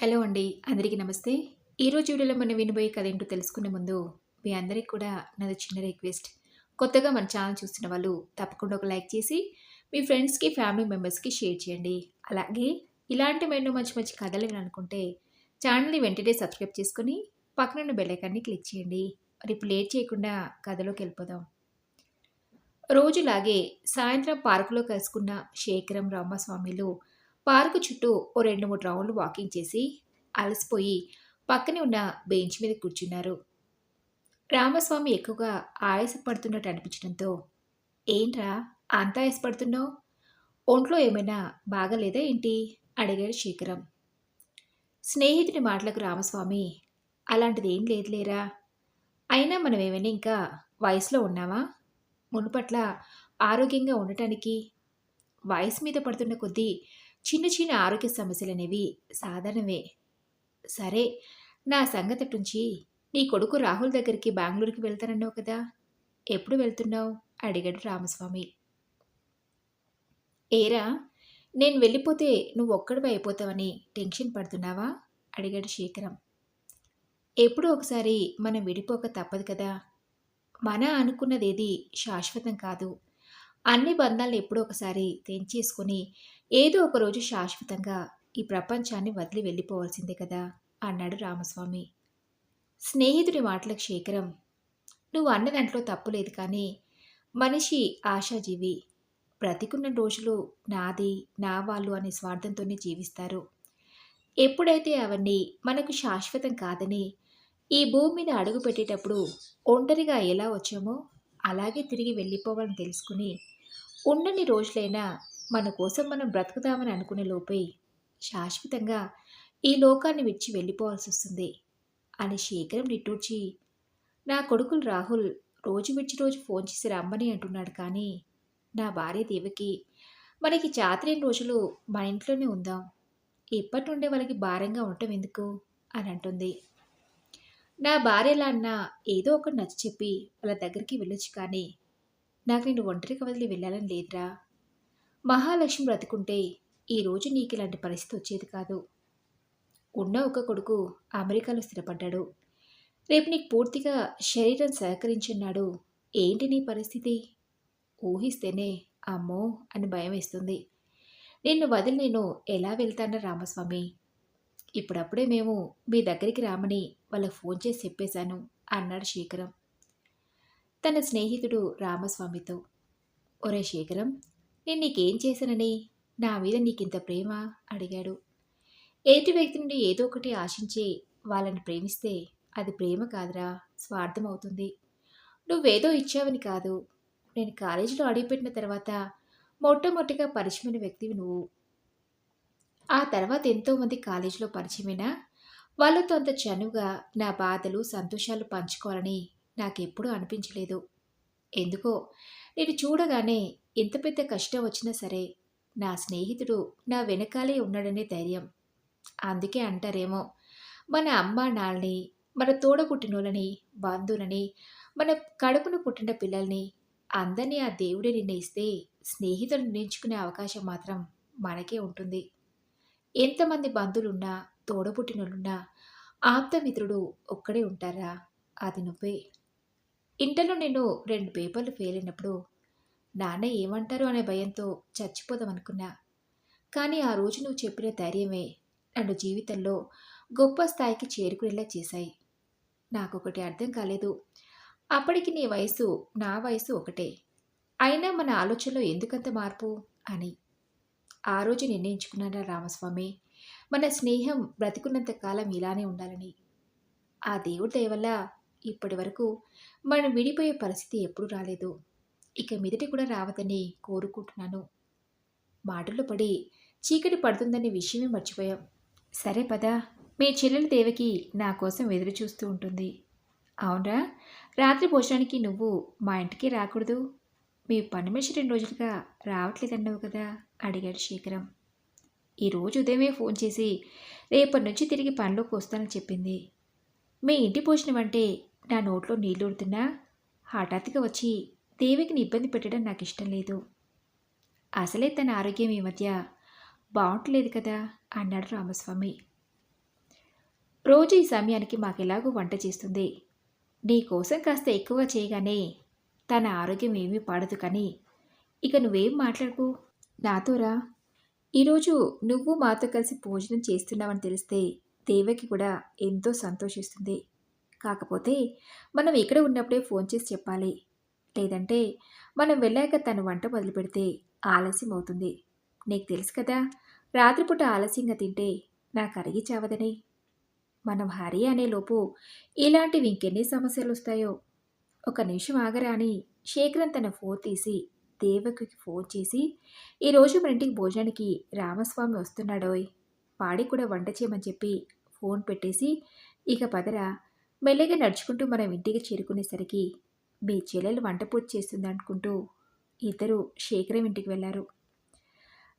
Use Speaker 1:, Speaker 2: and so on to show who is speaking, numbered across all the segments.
Speaker 1: Hello అండి అందరికీ నమస్తే. ఈరోజు వీడియోలో మనం వినబోయే కథ ఏంటో తెలుసుకునే ముందు మీ అందరికీ కూడా నాది చిన్న రిక్వెస్ట్. కొత్తగా మన ఛానల్ చూస్తున్న వాళ్ళు తప్పకుండా ఒక లైక్ చేసి మీ ఫ్రెండ్స్కి ఫ్యామిలీ మెంబర్స్కి షేర్ చేయండి. అలాగే ఇలాంటి మరెన్నో మంచి మంచి కథలు వినాలనుకుంటే ఛానల్ని వెంటనే సబ్స్క్రైబ్ చేసుకుని పక్కనున్న బెల్లైకాన్ని క్లిక్ చేయండి. మరి ఇప్పుడు లేట్ చేయకుండా కథలోకి వెళ్ళిపోదాం. రోజులాగే సాయంత్రం పార్కులో కలుసుకున్న శేఖరం రామస్వామిలు పార్కు చుట్టూ ఓ రెండు మూడు రౌండ్లు వాకింగ్ చేసి అలసిపోయి పక్కనే ఉన్న బెంచ్ మీద కూర్చున్నారు. రామస్వామి ఎక్కువగా ఆయాసపడుతున్నట్టు అనిపించడంతో ఏంట్రా అంత ఆయాసపడుతున్నావు? ఒంట్లో ఏమైనా బాగలేదా ఏంటి? అడిగాడు శేఖరం. స్నేహితుడి మాటలకు రామస్వామి అలాంటిది ఏం లేదులేరా. అయినా మనం ఏమైనా ఇంకా వయసులో ఉన్నావా? మునుపట్ల ఆరోగ్యంగా ఉండటానికి వయసు మీద పడుతున్న కొద్దీ చిన్న చిన్న ఆరోగ్య సమస్యలు అనేవి సాధారణమే. సరే నా సంగతి నుంచి నీ కొడుకు రాహుల్ దగ్గరికి బెంగళూరుకి వెళ్తానన్నావు కదా ఎప్పుడు వెళ్తున్నావు? అడిగాడు రామస్వామి. ఏరా నేను వెళ్ళిపోతే నువ్వు ఒక్కడివి అయిపోతావని టెన్షన్ పడుతున్నావా? అడిగాడు శేఖరం. ఎప్పుడో ఒకసారి మనం విడిపోక తప్పదు కదా. మన అనుకున్నదేది శాశ్వతం కాదు. అన్ని బంధాలను ఎప్పుడో ఒకసారి తెంచేసుకొని ఏదో ఒకరోజు శాశ్వతంగా ఈ ప్రపంచాన్ని వదిలి వెళ్ళిపోవాల్సిందే కదా అన్నాడు రామస్వామి. స్నేహితుడి మాటలకు శేఖరం నువ్వు అన్న దాంట్లో తప్పు లేదు కానీ మనిషి ఆశాజీవి. బ్రతికున్న రోజులు నాది నా వాళ్ళు అనే స్వార్థంతోనే జీవిస్తారు. ఎప్పుడైతే అవన్నీ మనకు శాశ్వతం కాదని ఈ భూమి మీద అడుగు పెట్టేటప్పుడు ఒంటరిగా ఎలా వచ్చామో అలాగే తిరిగి వెళ్ళిపోవాలని తెలుసుకుని ఉన్నన్ని రోజులైనా మన కోసం మనం బ్రతుకుతామని అనుకునే లోపే శాశ్వతంగా ఈ లోకాన్ని విడిచి వెళ్ళిపోవాల్సి వస్తుంది అని శేఖరం నిట్టూర్చి నా కొడుకులు రాహుల్ రోజు విడిచి రోజు ఫోన్ చేసి రమ్మని అంటున్నాడు కానీ నా భార్య దేవకి మనకి చాతరేని రోజులు మన ఇంట్లోనే ఉందాం. ఇప్పటి నుండే వాళ్ళకి భారంగా ఉండటం ఎందుకు? అని అంటుంది. నా భార్యలా అన్నా ఏదో ఒకటి నచ్చ చెప్పి వాళ్ళ దగ్గరికి వెళ్ళొచ్చు కానీ నాకు నేను ఒంటరిగా వదిలి వెళ్ళాలని లేదురా. మహాలక్ష్మి బ్రతుకుంటే ఈరోజు నీకు ఇలాంటి పరిస్థితి వచ్చేది కాదు. ఉన్న ఒక కొడుకు అమెరికాలో స్థిరపడ్డాడు. రేపు నీకు పూర్తిగా శరీరం సహకరించున్నాడు. ఏంటి నీ పరిస్థితి? ఊహిస్తేనే అమ్మో అని భయం వేస్తుంది. నిన్ను వదిలి నేను ఎలా వెళ్తానా రామస్వామి? ఇప్పుడప్పుడే మేము మీ దగ్గరికి రామని వాళ్ళకి ఫోన్ చేసి చెప్పేశాను అన్నాడు శేఖరం. తన స్నేహితుడు రామస్వామితో. ఒరే శేఖరం నేను నీకేం చేశానని? నా మీద నీకింత ప్రేమ? అడిగాడు. ఎదుటి వ్యక్తి నుండి ఏదో ఒకటి ఆశించి వాళ్ళని ప్రేమిస్తే అది ప్రేమ కాదురా స్వార్థం అవుతుంది. నువ్వేదో ఇచ్చావని కాదు. నేను కాలేజీలో అడిగిపెట్టిన తర్వాత మొట్టమొదటిగా పరిచయమైన వ్యక్తివి నువ్వు. ఆ తర్వాత ఎంతోమంది కాలేజీలో పరిచయమైనా వాళ్ళతో అంత చనువుగా నా బాధలు సంతోషాలు పంచుకోవాలని నాకెప్పుడూ అనిపించలేదు. ఎందుకో నేను చూడగానే ఎంత పెద్ద కష్టం వచ్చినా సరే నా స్నేహితుడు నా వెనకాలే ఉన్నాడనే ధైర్యం. అందుకే అంటారేమో మన అమ్మ నాల్ని మన తోడ పుట్టినోళ్ళని బంధువులని మన కడుపున పుట్టిన పిల్లల్ని అందరినీ ఆ దేవుడే నిర్ణయిస్తే స్నేహితులు నిర్ణయించుకునే అవకాశం మాత్రం మనకే ఉంటుంది. ఎంతమంది బంధువులున్నా తోడపుట్టినోళ్ళున్నా ఆప్తమిత్రుడు ఒక్కడే ఉంటారా? అది నువ్వే. ఇంటర్లో నేను రెండు పేపర్లు ఫెయిల్ అయినప్పుడు నాన్న ఏమంటారు అనే భయంతో చచ్చిపోదామనుకున్నా కానీ ఆ రోజు నువ్వు చెప్పిన ధైర్యమే నన్ను జీవితంలో గొప్ప స్థాయికి చేరుకునేలా చేశాయి. నాకొకటి అర్థం కాలేదు. అప్పటికి నీ వయసు నా వయసు ఒకటే. అయినా మన ఆలోచనలో ఎందుకంత మార్పు అని. ఆ రోజు నిర్ణయించుకున్నాడా రామస్వామి? మన స్నేహం బ్రతికున్నంత కాలం ఇలానే ఉండాలని. ఆ దేవుడి దయవల్ల ఇప్పటి వరకు మనం విడిపోయే పరిస్థితి ఎప్పుడూ రాలేదు. ఇక మీదటి కూడా రావదని కోరుకుంటున్నాను. మాటలు పడి చీకటి పడుతుందనే విషయమే మర్చిపోయాం. సరే పదా మీ చెల్లెల దేవకి నా కోసం ఎదురు చూస్తూ ఉంటుంది. అవునరా రాత్రి భోజనానికి నువ్వు మా ఇంటికి రాకూడదు. మీ పని మనిషి రెండు రోజులుగా రావట్లేదన్నావు కదా అడిగాడు శేఖరం. ఈరోజు ఉదయమే ఫోన్ చేసి రేపటి నుంచి తిరిగి పనిలోకి వస్తానని చెప్పింది. మీ ఇంటి భోజనం అంటే నా నోట్లో నీళ్ళుడుతున్నా హఠాత్తుగా వచ్చి దేవికిని ఇబ్బంది పెట్టడం నాకు ఇష్టం లేదు. అసలే తన ఆరోగ్యం ఈ మధ్య బాగుంటలేదు కదా అన్నాడు రామస్వామి. రోజు ఈ సమయానికి మాకెలాగూ వంట చేస్తుంది. నీ కోసం కాస్త ఎక్కువ చేయగానే తన ఆరోగ్యం ఏమీ పాడదు కానీ ఇక నువ్వేం మాట్లాడుకు? నాతోరా ఈరోజు నువ్వు మాతో కలిసి భోజనం చేస్తున్నావని తెలిస్తే దేవకి కూడా ఎంతో సంతోషిస్తుంది. కాకపోతే మనం ఇక్కడ ఉన్నప్పుడే ఫోన్ చేసి చెప్పాలి. లేదంటే మనం వెళ్ళాక తను వంట మొదలు పెడితే ఆలస్యం అవుతుంది నీకు తెలుసు కదా రాత్రిపూట ఆలస్యంగా తింటే నాకు అరిగి చావదని. మనం హరి అనేలోపు ఇలాంటివి ఇంకెన్ని సమస్యలు వస్తాయో ఒక నిమిషం ఆగరా అని శేఖరన్ తన ఫోన్ తీసి దేవకి ఫోన్ చేసి ఈరోజు మన ఇంటికి భోజనానికి రామస్వామి వస్తున్నాడోయ్. వాడికి కూడా వంట చేయమని చెప్పి ఫోన్ పెట్టేసి ఇక పదరా మెల్లగా నడుచుకుంటూ మనం ఇంటికి చేరుకునేసరికి మీ చెల్లెలు వంట పూర్తి చేస్తుందనుకుంటూ ఇద్దరు శేఖరం ఇంటికి వెళ్ళారు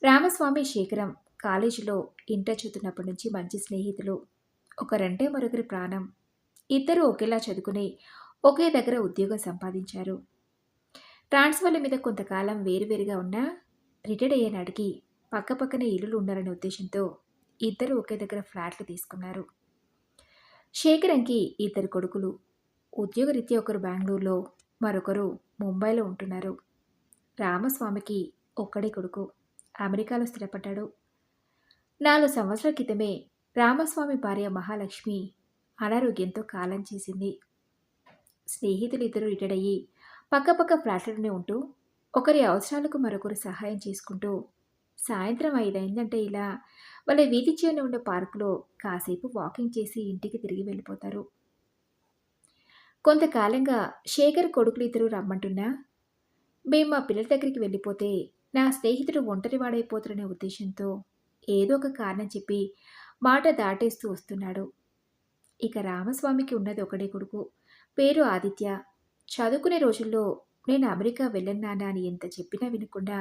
Speaker 1: రామస్వామి శేఖరం కాలేజీలో ఇంటర్ చదువుతున్నప్పటి నుంచి మంచి స్నేహితులు. ఒకరంటే మరొకరి ప్రాణం. ఇద్దరు ఒకేలా చదువుకుని ఒకే దగ్గర ఉద్యోగం సంపాదించారు. ట్రాన్స్ఫర్ల మీద కొంతకాలం వేరువేరుగా ఉన్నా రిటైర్డ్ అయ్యే నాటికి పక్కపక్కనే ఇల్లులు ఉండాలనే ఉద్దేశంతో ఇద్దరు ఒకే దగ్గర ఫ్లాట్లు తీసుకున్నారు. శేఖరంకి ఇద్దరు కొడుకులు. ఉద్యోగరీత్యా ఒకరు బెంగళూరులో మరొకరు ముంబైలో ఉంటున్నారు. రామస్వామికి ఒక్కడే కొడుకు. అమెరికాలో స్థిరపడ్డాడు. నాలుగు సంవత్సరాల క్రితమే రామస్వామి భార్య మహాలక్ష్మి అనారోగ్యంతో కాలం చేసింది. స్నేహితులు ఇద్దరు రిటైర్ అయ్యి పక్కపక్క ఫ్లాట్లోనే ఉంటూ ఒకరి అవసరాలకు మరొకరు సహాయం చేసుకుంటూ సాయంత్రం ఐదైందంటే ఇలా వాళ్ళ వీధి చివరన ఉన్న పార్కులో కాసేపు వాకింగ్ చేసి ఇంటికి తిరిగి వెళ్ళిపోతారు. కొంతకాలంగా శేఖర్ కొడుకులు ఇద్దరు రమ్మంటున్నా మేము మా పిల్లల దగ్గరికి వెళ్ళిపోతే నా స్నేహితుడు ఒంటరివాడైపోతారనే ఉద్దేశంతో ఏదో ఒక కారణం చెప్పి మాట దాటేస్తూ వస్తున్నాడు. ఇక రామస్వామికి ఉన్నది ఒకడే కొడుకు. పేరు ఆదిత్య. చదువుకునే రోజుల్లో నేను అమెరికా వెళ్ళన్నానా అని ఎంత చెప్పినా వినకుండా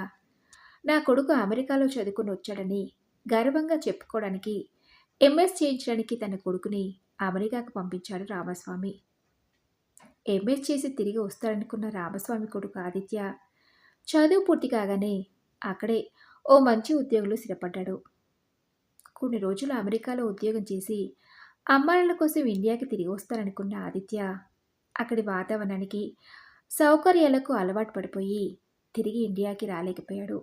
Speaker 1: నా కొడుకు అమెరికాలో చదువుకుని వచ్చాడని గర్వంగా చెప్పుకోవడానికి ఎంఎస్ చేయించడానికి తన కొడుకుని అమెరికాకు పంపించాడు రామస్వామి. ఎంఎస్ చేసి తిరిగి వస్తాడనుకున్న రామస్వామి కొడుకు ఆదిత్య చదువు పూర్తి కాగానే అక్కడే ఓ మంచి ఉద్యోగులు స్థిరపడ్డాడు. కొన్ని రోజులు అమెరికాలో ఉద్యోగం చేసి అమ్మాయిల కోసం ఇండియాకి తిరిగి వస్తారనుకున్న ఆదిత్య అక్కడి వాతావరణానికి సౌకర్యాలకు అలవాటు పడిపోయి తిరిగి ఇండియాకి రాలేకపోయాడు.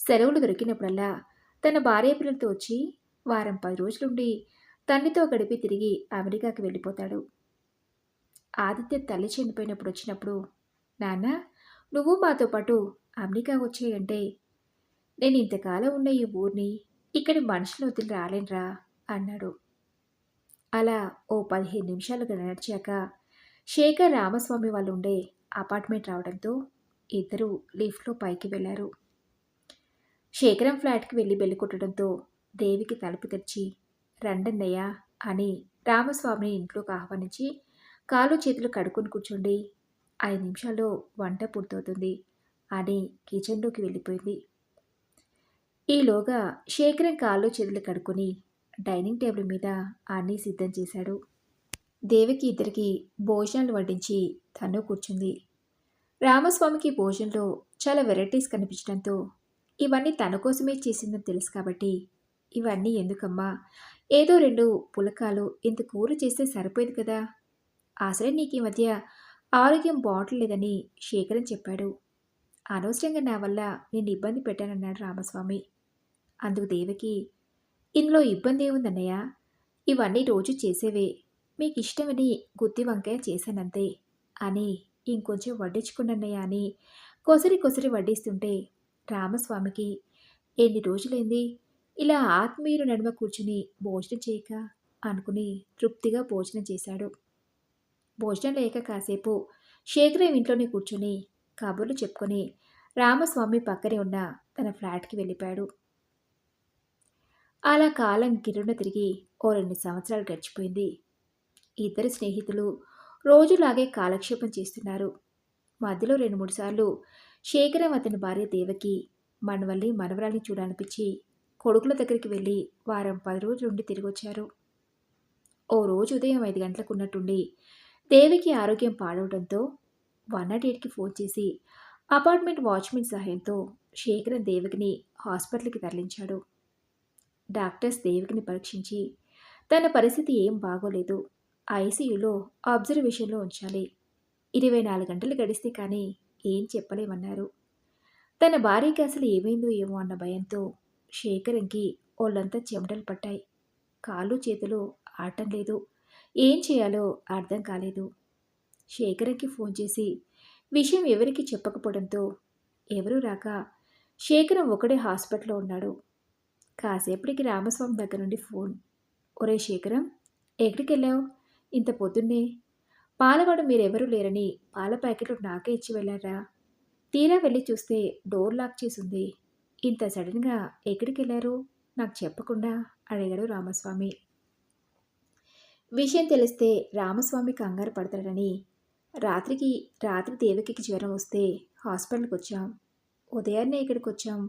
Speaker 1: సెలవులు దొరికినప్పుడల్లా తన భార్య పిల్లలతో వచ్చి వారం పది రోజులుండి తండ్రితో గడిపి తిరిగి అమెరికాకి వెళ్ళిపోతాడు. ఆదిత్య తల్లి చనిపోయినప్పుడు వచ్చినప్పుడు నాన్న నువ్వు మాతో పాటు అమెరికా వచ్చేయంటే నేను ఇంతకాలం ఉన్న ఈ ఊరిని ఇక్కడి మనుషులు వదిలి రాలేనురా అన్నాడు. అలా ఓ పదిహేను నిమిషాలుగా నడిచాక శేఖర్ రామస్వామి వాళ్ళు ఉండే అపార్ట్మెంట్ రావడంతో ఇద్దరు లిఫ్ట్లో పైకి వెళ్ళారు. శేఖరం ఫ్లాట్కి వెళ్ళి బెల్లి కొట్టడంతో దేవికి తలుపు తెరిచి రండన్నయ్య అని రామస్వామిని ఇంట్లోకి ఆహ్వానించి కాలు చేతులు కడుక్కొని కూర్చోండి. ఐదు నిమిషాల్లో వంట పూర్తవుతుంది అని కిచెన్లోకి వెళ్ళిపోయింది. ఈలోగా శేఖరం కాళ్ళు చేతులు కడుక్కొని డైనింగ్ టేబుల్ మీద అన్నీ సిద్ధం చేశాడు. దేవికి ఇద్దరికి భోజనాలు వడ్డించి తను కూర్చుంది. రామస్వామికి భోజనంలో చాలా వెరైటీస్ కనిపించడంతో ఇవన్నీ తన కోసమే చేసిందని తెలుసు కాబట్టి ఇవన్నీ ఎందుకమ్మా? ఏదో రెండు పులకాలు ఇంత కూర చేస్తే సరిపోయేది కదా? అసలే నీకు ఈ మధ్య ఆరోగ్యం బాగుంటలేదని శేఖరన్ చెప్పాడు. అనవసరంగా నా వల్ల నేను ఇబ్బంది పెట్టానన్నాడు రామస్వామి. అందుకు దేవకి ఇందులో ఇబ్బంది ఏముందన్నయ్య? ఇవన్నీ రోజు చేసేవే. మీకు ఇష్టమని గుత్తి వంకాయ చేశానంతే. అని ఇంకొంచెం వడ్డించుకున్నయ్య అని కొసరి కొసరి వడ్డిస్తుంటే రామస్వామికి ఎన్ని రోజులైంది? ఇలా ఆత్మీయులు నడుమ కూర్చుని భోజనం చేయక? అనుకుని తృప్తిగా భోజనం చేశాడు. భోజనం లేక కాసేపు శేఖరం ఇంట్లోనే కూర్చుని కబుర్లు చెప్పుకొని రామస్వామి పక్కనే ఉన్న తన ఫ్లాట్కి వెళ్ళిపోయాడు. అలా కాలం గిరున తిరిగి ఓ రెండు సంవత్సరాలు గడిచిపోయింది. ఇద్దరు స్నేహితులు రోజులాగే కాలక్షేపం చేస్తున్నారు. మధ్యలో రెండు మూడు సార్లు శేఖరం అతని భార్య దేవకి మనవల్ని మనవరాల్ని చూడనిపించి కొడుకుల దగ్గరికి వెళ్ళి వారం పది రోజులు ఉండి తిరిగి వచ్చారు ఓ రోజు ఉదయం ఐదు గంటలకు ఉన్నట్టుండి దేవికి ఆరోగ్యం పాడవడంతో వన్ నాట్ ఎయిట్కి ఫోన్ చేసి అపార్ట్మెంట్ వాచ్మెన్ సహాయంతో శేఖరం దేవికిని హాస్పిటల్కి తరలించాడు. డాక్టర్స్ దేవికిని పరీక్షించి తన పరిస్థితి ఏం బాగోలేదు ఐసీయూలో అబ్జర్వేషన్లో ఉంచాలి. ఇరవై నాలుగు గంటలు గడిస్తే కానీ ఏం చెప్పలేమన్నారు. తన భార్యకి అసలు ఏమైందో ఏమో అన్న భయంతో శేఖరంకి ఒళ్ళంతా చెమటలు పట్టాయి. కాళ్ళు చేతులు ఆడటం లేదు. ఏం చేయాలో అర్థం కాలేదు. శేఖరంకి ఫోన్ చేసి విషయం ఎవరికి చెప్పకపోవడంతో ఎవరూ రాక శేఖరం ఒకడే హాస్పిటల్లో ఉన్నాడు. కాసేపటికి రామస్వామి దగ్గర నుండి ఫోన్. ఒరే శేఖరం ఎక్కడికి వెళ్ళావు ఇంత పొద్దున్నే పాలవాడు మీరెవరూ లేరని పాల ప్యాకెట్లు నాకే ఇచ్చి వెళ్ళారా తీరా వెళ్ళి చూస్తే డోర్ లాక్ చేసింది. ఇంత సడన్గా ఎక్కడికి వెళ్ళారు నాకు చెప్పకుండా అడిగాడు రామస్వామి. విషయం తెలిస్తే రామస్వామి కంగారు పడతాడని. రాత్రికి రాత్రి దేవకికి జ్వరం వస్తే హాస్పిటల్కి వచ్చాం. ఉదయాన్నే ఇక్కడికి వచ్చాం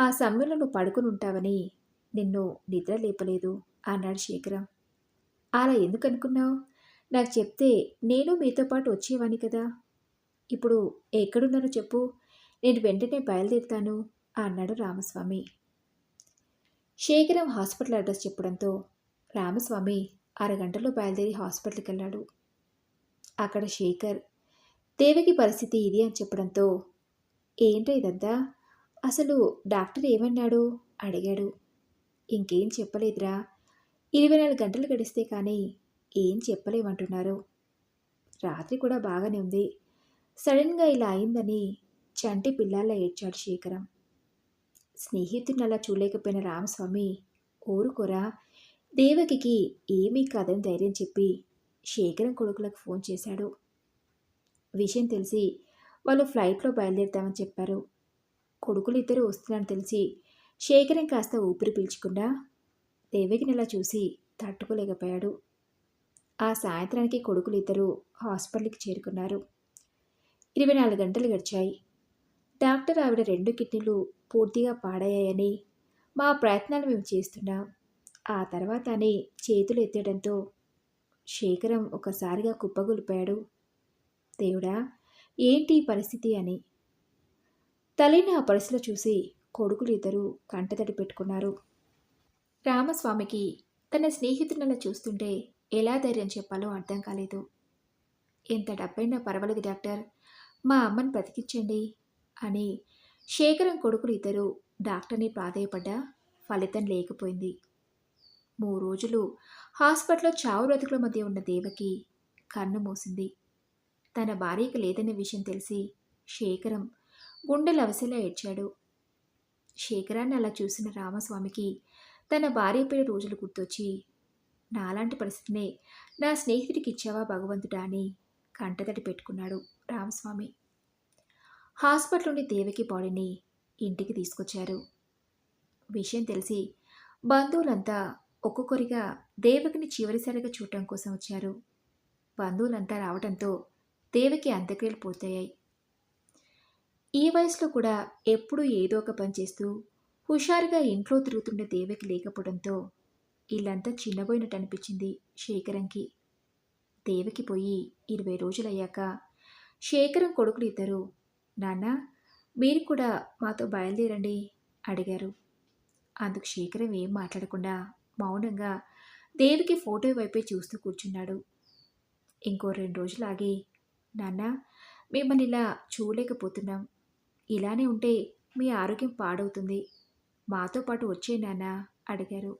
Speaker 1: ఆ సమయంలో నువ్వు పడుకుని ఉంటావని నిన్ను నిద్ర లేపలేదు అన్నాడు శేఖరం. అలా ఎందుకు అనుకున్నావు? నాకు చెప్తే నేను మీతో పాటు వచ్చేవాని కదా. ఇప్పుడు ఎక్కడున్నారో చెప్పు. నేను వెంటనే బయలుదేరుతాను అన్నాడు రామస్వామి. శేఖరం హాస్పిటల్ అడ్రస్ చెప్పడంతో రామస్వామి అరగంటలో బయలుదేరి హాస్పిటల్కి వెళ్ళాడు. అక్కడ శేఖర్ దేవకి పరిస్థితి ఇది అని చెప్పడంతో ఏంటో ఇదంతా? అసలు డాక్టర్ ఏమన్నాడు? అడిగాడు. ఇంకేం చెప్పలేదురా. ఇరవై నాలుగు గంటలు గడిస్తే కానీ ఏం చెప్పలేమంటున్నారు. రాత్రి కూడా బాగానే ఉంది. సడన్గా ఇలా అయిందని చంటి పిల్లల్లా ఏడ్చాడు శేఖరం. స్నేహితుడిని అలా చూడలేకపోయిన రామస్వామి ఊరుకోరా దేవకికి ఏమీ కాదని ధైర్యం చెప్పి శేఖరం కొడుకులకు ఫోన్ చేశాడు. విషయం తెలిసి వాళ్ళు ఫ్లైట్లో బయలుదేరుతామని చెప్పారు. కొడుకులు ఇద్దరు వస్తున్నారని తెలిసి శేఖరం కాస్త ఊపిరి పీల్చకుండా దేవకిని అలా చూసి తట్టుకోలేకపోయాడు. ఆ సాయంత్రానికి కొడుకులు ఇద్దరు హాస్పిటల్కి చేరుకున్నారు. ఇరవై నాలుగు గంటలు గడిచాయి. డాక్టర్ ఆవిడ రెండు కిడ్నీలు పూర్తిగా పాడయ్యాయని మా ప్రయత్నాలు మేము చేస్తున్నాం. ఆ తర్వాత అని చేతులు ఎత్తడంతో శేఖరం ఒకసారిగా కుప్పగొలిపాడు. దేవుడా ఏంటి పరిస్థితి? అని. తల్లిని ఆ పరిస్థితులు చూసి కొడుకులు ఇద్దరు కంటతడి పెట్టుకున్నారు. రామస్వామికి తన స్నేహితులను చూస్తుంటే ఎలా ధైర్యం చెప్పాలో అర్థం కాలేదు. ఎంత డబ్బైనా పర్వాలేదు డాక్టర్. మా అమ్మని బ్రతికించండి అని శేఖరం కొడుకులు ఇద్దరు డాక్టర్ని ప్రాధాయపడ్డా ఫలితం లేకపోయింది. మూడు రోజులు హాస్పిటల్లో చావు బ్రతుకుల మధ్య ఉన్న దేవకి కన్ను మూసింది. తన భార్యకి లేదనే విషయం తెలిసి శేఖరం గుండెలు అవసలా ఏడ్చాడు. శేఖరాన్ని అలా చూసిన రామస్వామికి తన భార్య పేరు రోజులు గుర్తొచ్చి నాలాంటి పరిస్థితినే. నా స్నేహితుడికి ఇచ్చావా భగవంతుడా అని కంటతడి పెట్టుకున్నాడు రామస్వామి. హాస్పిటల్ నుండి దేవకి బాడీని ఇంటికి తీసుకొచ్చారు. విషయం తెలిసి బంధువులంతా ఒక్కొక్కరిగా దేవకిని చివరిసారిగా చూడటం కోసం వచ్చారు. బంధువులంతా రావడంతో దేవకి అంత్యక్రియలు పూర్తయ్యాయి. ఈ వయసులో కూడా ఎప్పుడూ ఏదో ఒక పని చేస్తూ హుషారుగా ఇంట్లో తిరుగుతుండే దేవకి లేకపోవడంతో ఇల్లంతా చిన్నబోయినట్టు అనిపించింది శేఖరంకి. దేవకి పోయి ఇరవై రోజులయ్యాక శేఖరం కొడుకులు ఇద్దరు. నాన్న మీరు కూడా మాతో బయలుదేరండి అడిగారు. అందుకు శేఖరం ఏం మాట్లాడకుండా మౌనంగా దేవికి ఫోటో వైపే చూస్తూ కూర్చున్నాడు. ఇంకో రెండు రోజులు ఆగి నాన్న మిమ్మల్ని ఇలా చూడలేకపోతున్నాం. ఇలానే ఉంటే మీ ఆరోగ్యం పాడవుతుంది. మాతో పాటు వచ్చే నాన్న అడిగారు.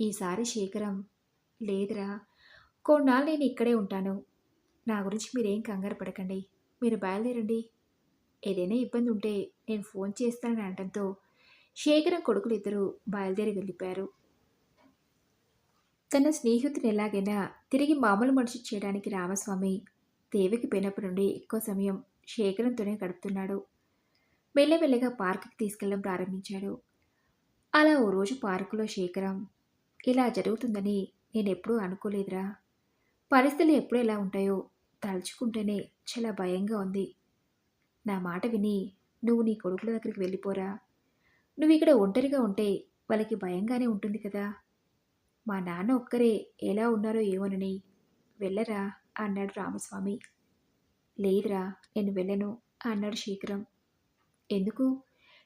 Speaker 1: ఈసారి శేఖరం లేదురా. కొన్నాళ్ళు నేను ఇక్కడే ఉంటాను. నా గురించి మీరేం కంగారు పడకండి. మీరు బయలుదేరండి. ఏదైనా ఇబ్బంది ఉంటే నేను ఫోన్ చేస్తానని అనడంతో శేఖరం కొడుకులు ఇద్దరు బయలుదేరి వెళ్ళిపోయారు. తన స్నేహితుని ఎలాగైనా తిరిగి మామూలు మనిషి చేయడానికి రామస్వామి దేవికి పోయినప్పటి నుండి ఎక్కువ సమయం శేఖరంతోనే గడుపుతున్నాడు. మెల్లమెల్లగా పార్కుకి తీసుకెళ్ళడం ప్రారంభించాడు. అలా ఓ రోజు పార్కులో శేఖరం ఇలా జరుగుతుందని నేను ఎప్పుడూ అనుకోలేదురా. పరిస్థితులు ఎప్పుడు ఎలా ఉంటాయో తలుచుకుంటేనే చాలా భయంగా ఉంది. నా మాట విని నువ్వు నీ కొడుకుల దగ్గరికి వెళ్ళిపోరా. నువ్వు ఇక్కడ ఒంటరిగా ఉంటే వాళ్ళకి భయంగానే ఉంటుంది కదా. మా నాన్న ఒక్కరే ఎలా ఉన్నారో ఏమోనని వెళ్ళరా అన్నాడు రామస్వామి. లేదురా నేను వెళ్ళను అన్నాడు శీఘ్రం ఎందుకు?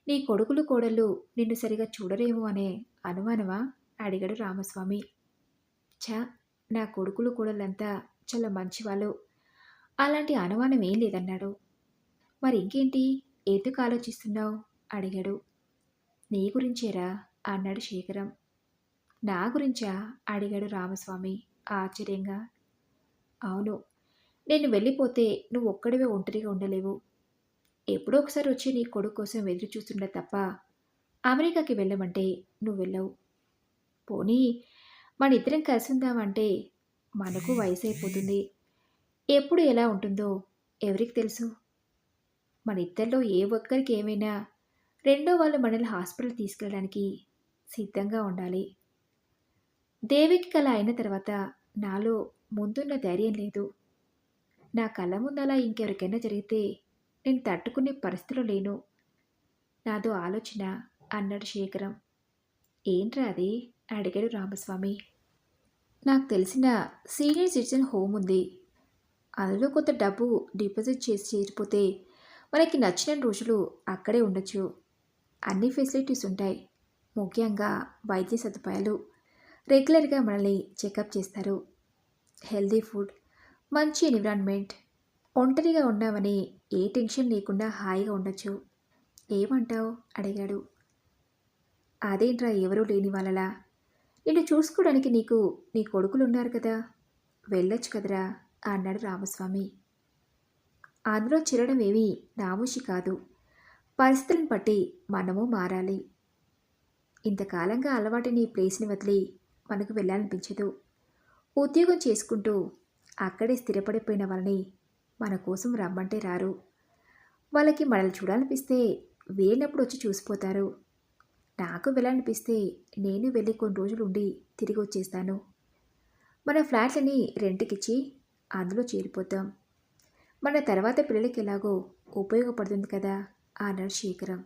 Speaker 1: నీ కొడుకులు కోడళ్ళు నిన్ను సరిగా చూడరేమో అనే అనుమానమా? అడిగాడు రామస్వామి. ఛా నా కొడుకులు కూడలంతా చాలా మంచివాళ్ళు. అలాంటి అనుమానం ఏం లేదన్నాడు. మరి ఇంకేంటి ఎందుకు ఆలోచిస్తున్నావు? అడిగాడు. నీ గురించేరా? అన్నాడు శేఖరం. నా గురించా? అడిగాడు రామస్వామి ఆశ్చర్యంగా. అవును నేను వెళ్ళిపోతే నువ్వు ఒక్కడివే ఒంటరిగా ఉండలేవు. ఎప్పుడో ఒకసారి వచ్చి నీ కొడుకు కోసం ఎదురు చూస్తుండే తప్ప అమెరికాకి వెళ్ళమంటే నువ్వు వెళ్ళవు. పోనీ మన ఇద్దరం కలిసి ఉందామంటే మనకు వయసు అయిపోతుంది ఎప్పుడు ఎలా ఉంటుందో ఎవరికి తెలుసు? మన ఇద్దరిలో ఏ ఒక్కరికి ఏమైనా రెండో వాళ్ళు మనల్ని హాస్పిటల్ తీసుకెళ్ళడానికి సిద్ధంగా ఉండాలి. దేవికి కల అయిన తర్వాత నాలో ముందున్న ధైర్యం లేదు. నా కళ్ళ ముందలా ఇంకెవరికైనా జరిగితే నేను తట్టుకునే పరిస్థితిలో లేను. నాదో ఆలోచన అన్నాడు శేఖరం. ఏంట్రా అది? అడిగాడు రామస్వామి. నాకు తెలిసిన సీనియర్ సిటిజన్ హోమ్ ఉంది. అందులో కొంత డబ్బు డిపాజిట్ చేసి చేరిపోతే మనకి నచ్చిన రోజులు అక్కడే ఉండొచ్చు. అన్ని ఫెసిలిటీస్ ఉంటాయి. ముఖ్యంగా వైద్య సదుపాయాలు. రెగ్యులర్గా మనల్ని చెకప్ చేస్తారు. హెల్దీ ఫుడ్ మంచి ఎన్విరాన్మెంట్ ఒంటరిగా ఉన్నామని ఏ టెన్షన్ లేకుండా హాయిగా ఉండొచ్చు. ఏమంటావు? అడిగాడు. అదేంట్రా ఎవరూ లేని వాళ్ళలా? నిన్ను చూసుకోవడానికి నీకు నీ కొడుకులు ఉన్నారు కదా. వెళ్ళొచ్చు కదరా అన్నాడు రామస్వామి. అందులో చిరడం ఏమీ నామూషి కాదు. పరిస్థితులను బట్టి మనము మారాలి. ఇంతకాలంగా అలవాటిని ఈ ప్లేస్ని వదిలి మనకు వెళ్ళాలనిపించదు. ఉద్యోగం చేసుకుంటూ అక్కడే స్థిరపడిపోయిన వాళ్ళని మన కోసం రమ్మంటే రారు. వాళ్ళకి మనల్ని చూడాలనిపిస్తే వేరినప్పుడు వచ్చి చూసిపోతారు. నాకు వెళ్ళాలనిపిస్తే నేను వెళ్ళి కొన్ని రోజులు ఉండి తిరిగి వచ్చేస్తాను. మన ఫ్లాట్లని రెంట్కిచ్చి అందులో చేరిపోతాం. మన తర్వాత పిల్లలకి ఎలాగో ఉపయోగపడుతుంది కదా అన్నాడు శేఖరం.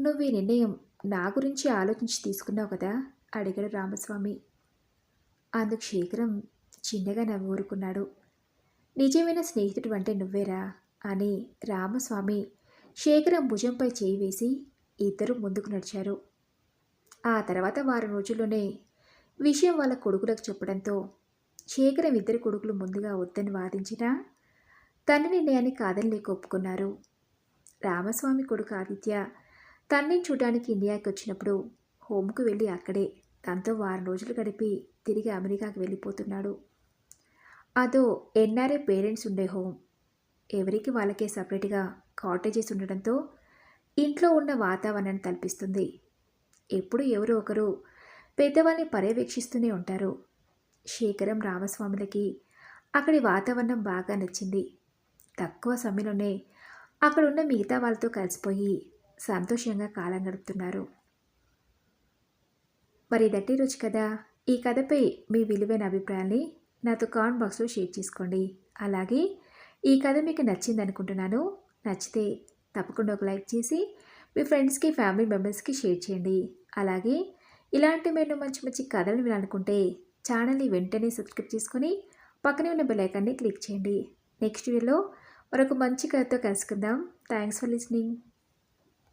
Speaker 1: నువ్వు ఈ నిర్ణయం నా గురించి ఆలోచించి తీసుకున్నావు కదా అడిగాడు రామస్వామి. అందుకు శేఖరం చిన్నగా నవ్వు ఊరుకున్నాడు. నిజమైన స్నేహితుడు అంటే నువ్వేరా అని రామస్వామి శేఖరం భుజంపై చేయి వేసి ఇద్దరు ముందుకు నడిచారు. ఆ తర్వాత వారం రోజుల్లోనే విషయం వాళ్ళ కొడుకులకు చెప్పడంతో శేఖరం ఇద్దరు కొడుకులు ముందుగా వద్దని వాదించినా తన నిర్ణయాన్ని కాదని లేక ఒప్పుకున్నారు రామస్వామి కొడుకు ఆదిత్య తన్ని చూడడానికి ఇండియాకి వచ్చినప్పుడు హోమ్కు వెళ్ళి అక్కడే తనతో వారం రోజులు గడిపి తిరిగి అమెరికాకి వెళ్ళిపోతున్నాడు. అదో ఎన్ఆర్ఏ పేరెంట్స్ ఉండే హోమ్. ఎవరికి వాళ్ళకే సపరేట్గా కాటేజెస్ ఉండడంతో ఇంట్లో ఉన్న వాతావరణాన్ని కల్పిస్తుంది. ఎప్పుడు ఎవరో ఒకరు పెద్దవాళ్ళని పర్యవేక్షిస్తూనే ఉంటారు. శేఖరం రామస్వాములకి అక్కడి వాతావరణం బాగా నచ్చింది. తక్కువ సమయంలోనే అక్కడున్న మిగతా వాళ్ళతో కలిసిపోయి సంతోషంగా కాలం గడుపుతున్నారు. మరి దట్టి రుచి కదా ఈ కథపై మీ విలువైన అభిప్రాయాన్ని నాతో కామెంట్ బాక్స్లో షేర్ చేసుకోండి. అలాగే ఈ కథ మీకు నచ్చింది అనుకుంటున్నాను నచ్చితే తప్పకుండా ఒక లైక్ చేసి మీ ఫ్రెండ్స్కి ఫ్యామిలీ మెంబర్స్కి షేర్ చేయండి. అలాగే ఇలాంటి మీరు మంచి మంచి కథలు వినాలనుకుంటే ఛానల్ని వెంటనే సబ్స్క్రైబ్ చేసుకొని పక్కనే ఉన్న బెలైకాన్ని క్లిక్ చేయండి. నెక్స్ట్ వీడియోలో మరొక మంచి కథతో కలుసుకుందాం. Thanks for listening.